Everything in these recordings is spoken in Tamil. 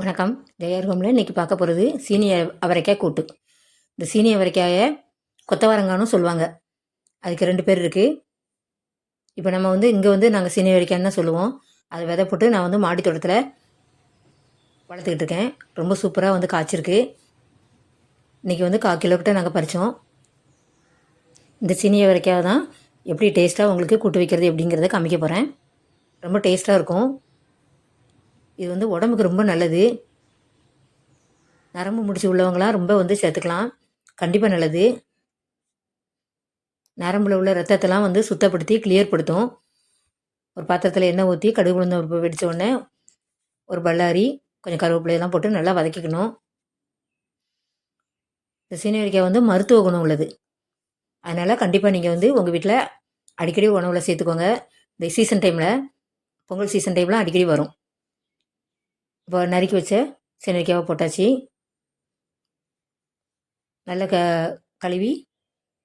வணக்கம். ஜெயர் ஹோமில் இன்றைக்கி பார்க்க போகிறது சீனிய அவரைக்காய் கூட்டு. இந்த சீனிய அவரைக்காயை கொத்தவரங்கானும் சொல்லுவாங்க. அதுக்கு ரெண்டு பேர் இருக்குது இப்போ நம்ம வந்து இங்கே வந்து நாங்கள் சீனிய அவரைக்காய்னு தான் சொல்லுவோம். அதை விதை போட்டு நான் வந்து மாடி தோட்டத்தில் வளர்த்துக்கிட்டு இருக்கேன். ரொம்ப சூப்பராக வந்து காய்ச்சிருக்கு. இன்றைக்கி வந்து கால் கிலோக்கிட்ட நாங்கள் பறித்தோம் இந்த சீனிய அவரைக்காய் தான் எப்படி டேஸ்ட்டாக உங்களுக்கு கூட்டு வைக்கிறது எப்படிங்கிறத காமிக்க போகிறேன் ரொம்ப டேஸ்ட்டாக இருக்கும். இது வந்து உடம்புக்கு ரொம்ப நல்லது. நரம்பு முடிச்சு உள்ளவங்களாம் ரொம்ப வந்து சேர்த்துக்கலாம். கண்டிப்பாக நல்லது. நரம்பில் உள்ள ரத்தத்தெல்லாம் வந்து சுத்தப்படுத்தி கிளியர் படுத்தும். ஒரு பாத்திரத்தில் எண்ணெய் ஊற்றி கடுகு உளுந்த பருப்பு உடனே ஒரு பல்லாரி கொஞ்சம் கருவேப்பிலையெல்லாம் போட்டு நல்லா வதக்கிக்கணும். இந்த சீனியரிக்காய் வந்து மருத்துவ குணம் உள்ளது. அதனால் கண்டிப்பாக நீங்கள் வந்து உங்கள் வீட்டில் அடிக்கடி உணவில் சேர்த்துக்கோங்க. இந்த சீசன் டைமில் பொங்கல் சீசன் டைமில் அடிக்கடி வரும். இப்போ நறுக்கி வச்ச செனரிக்காவை போட்டாச்சு. நல்லா க கழுவி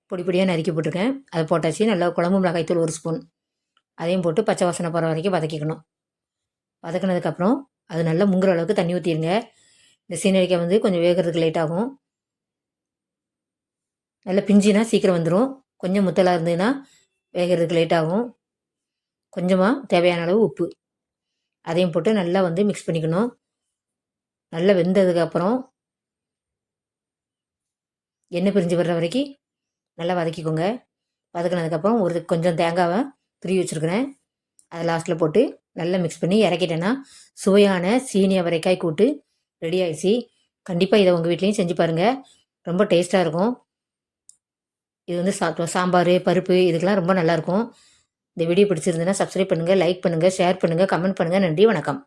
பொடி பொடியாக நறுக்கி போட்டிருக்கேன். அதை போட்டாச்சு. நல்லா குழம்பு மிளகாய்த்தூள் ஒரு ஸ்பூன். அதையும் போட்டு பச்சை வாசனை போகிற வரைக்கும் வதக்கிக்கணும். வதக்கினதுக்கப்புறம் அது நல்லா முங்குற அளவுக்கு தண்ணி ஊற்றிடுங்க இந்த சீனரிக்காய் வந்து கொஞ்சம் வேகிறதுக்கு லேட் ஆகும். நல்லா பிஞ்சினா சீக்கிரம் வந்துடும் கொஞ்சம் முத்தலாக இருந்ததுன்னா வேகிறதுக்கு லேட் ஆகும். கொஞ்சமாக தேவையான அளவு உப்பு. அதையும் போட்டு நல்லா வந்து மிக்ஸ் பண்ணிக்கணும். நல்லா வெந்ததுக்கப்புறம் எண்ணெய் பிரிஞ்சு வர்ற வரைக்கும் நல்லா வதக்கிக்கோங்க. வதக்கினதுக்கப்புறம் ஒரு கொஞ்சம் தேங்காவை துருவி வச்சுருக்கிறேன். அதை லாஸ்ட்டில் போட்டு நல்லா மிக்ஸ் பண்ணி இறக்கிட்டேன்னா சுவையான சீனி அவரைக்காய் கூட்டு ரெடி ஆயிடுச்சு. கண்டிப்பாக இதை உங்கள் வீட்லேயும் செஞ்சு பாருங்கள் ரொம்ப டேஸ்ட்டாக இருக்கும். இது வந்து சா சாம்பார் பருப்பு இதுக்கெல்லாம் ரொம்ப நல்லாயிருக்கும் இந்த வீடியோ பிடிச்சிருந்ததுன்னா சப்ஸ்கிரைப் பண்ணுங்கள் லைக் பண்ணுங்கள் ஷேர் பண்ணுங்கள் கமெண்ட் பண்ணுங்கள் நன்றி வணக்கம்.